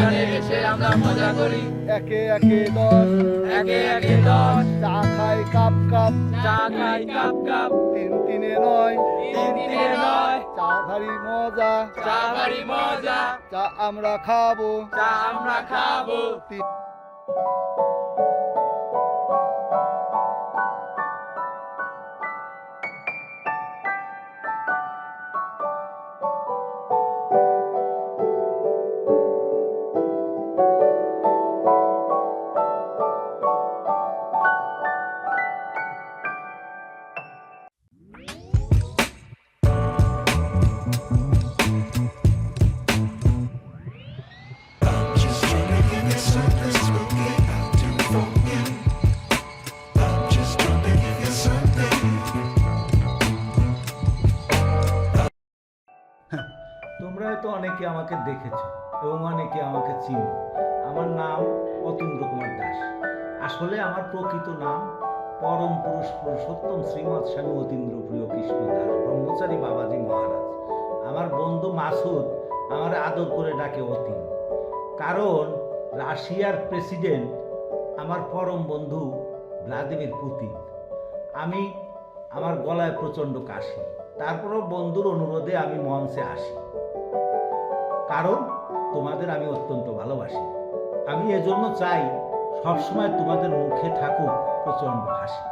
বাগানে এসে আমরা মজা করি। একে একে দশ। চা খাই কাপ কাপ। চারি কাপ কাপ। তিন তিনে নয়। চা ভারী মজা। চা আমরা খাব। তিন আমাকে দেখেছ এবং অনেকে আমাকে চিনো। আমার নাম অতীন্দ্র কুমার দাস। আসলে আমার প্রকৃত নাম পরম পুরুষ পুরুষোত্তম শ্রীমৎ স্বামী অতীন্দ্র প্রিয় কৃষ্ণ দাস ব্রহ্মচারী বাবাজি মহারাজ। আমার বন্ধু মাসুদ আমার আদর করে ডাকে অতীন। কারণ রাশিয়ার প্রেসিডেন্ট আমার পরম বন্ধু ভ্লাদিমির পুতিন। আমি আমার গলায় প্রচণ্ড কাশি। তারপরও বন্ধুর অনুরোধে আমি মঞ্চে আসি। কারণ তোমাদের আমি অত্যন্ত ভালোবাসি। আমি এজন্য চাই সবসময় তোমাদের মুখে থাকুক প্রচণ্ড হাসি।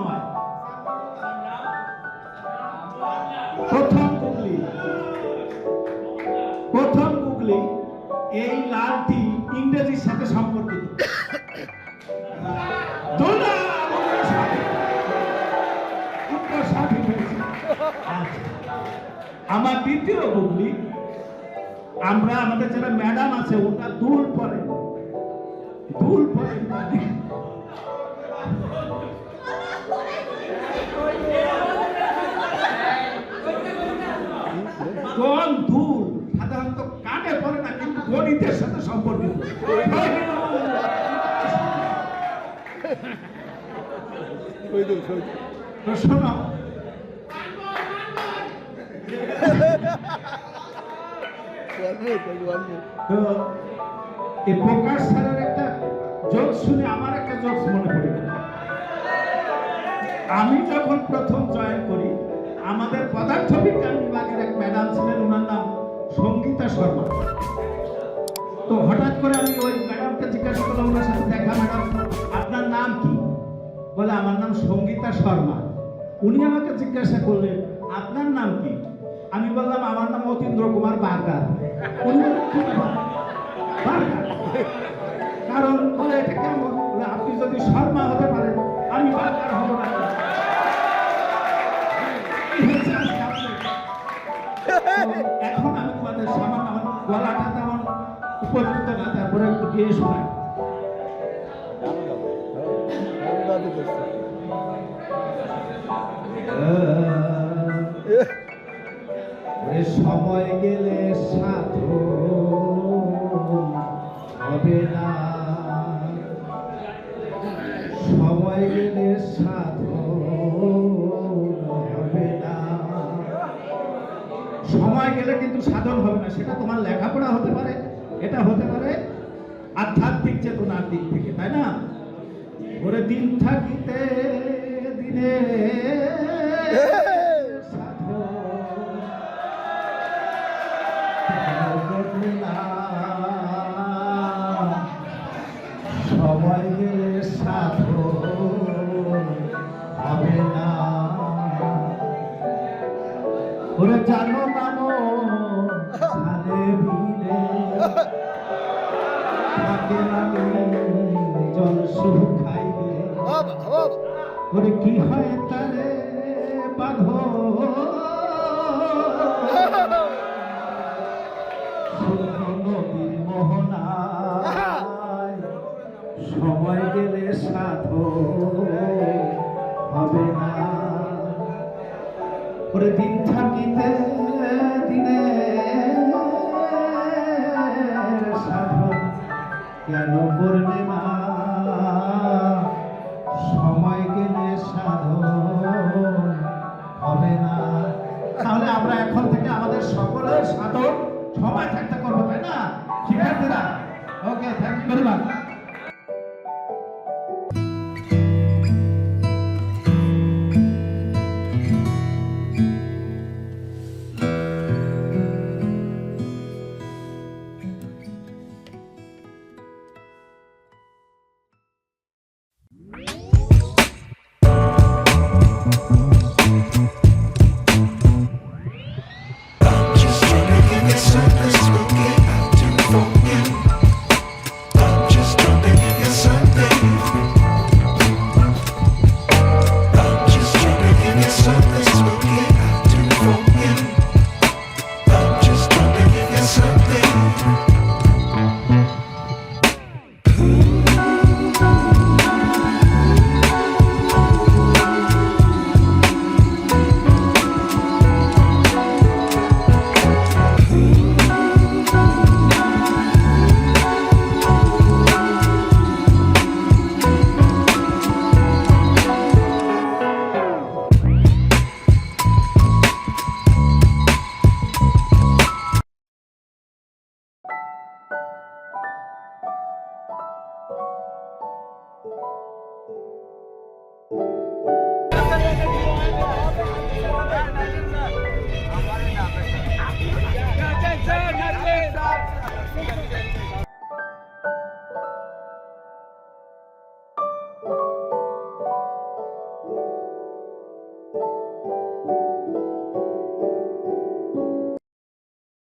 নয়। প্রথম প্রথম গুগলি, এই লালটি ইংরেজির সাথে সম্পর্কিত। আমার দ্বিতীয় গুগলি আমরা আমাদের যারা ম্যাডাম আছে, ওটা দুল পরে। দুল পরে মানে কোন সাধারণত কানে পড়ে না, কিন্তু গণিতের সাথে সম্পর্কিত। শোনো আমি যখন প্রথম জয়েন করি, আমাদের পদার্থবিজ্ঞান বিভাগের এক ম্যাডাম ছিলেন ওনার নাম সঙ্গীতা শর্মা। তো হঠাৎ করে আমি ওই ম্যাডামকে জিজ্ঞাসা করলাম ওনার সাথে দেখা ম্যাডাম, আপনার নাম কি? বলে, আমার নাম সঙ্গীতা শর্মা। উনি আমাকে জিজ্ঞাসা করলেন, আপনার নাম কি? অতীন্দ্র কুমার বার্কার? কারণ আপনি যদি শর্মা হতে পারেন আমি বার্কার হব না। সময় গেলে কিন্তু সাধন হবে না, সেটা তোমার লেখাপড়া হতে পারে, এটা হতে পারে আধ্যাত্মিক চেতনার দিক থেকে, তাই না ওরে দিন থাকিতে দিনে। সময় হবে না জল খাইবে। ওরে কি হয়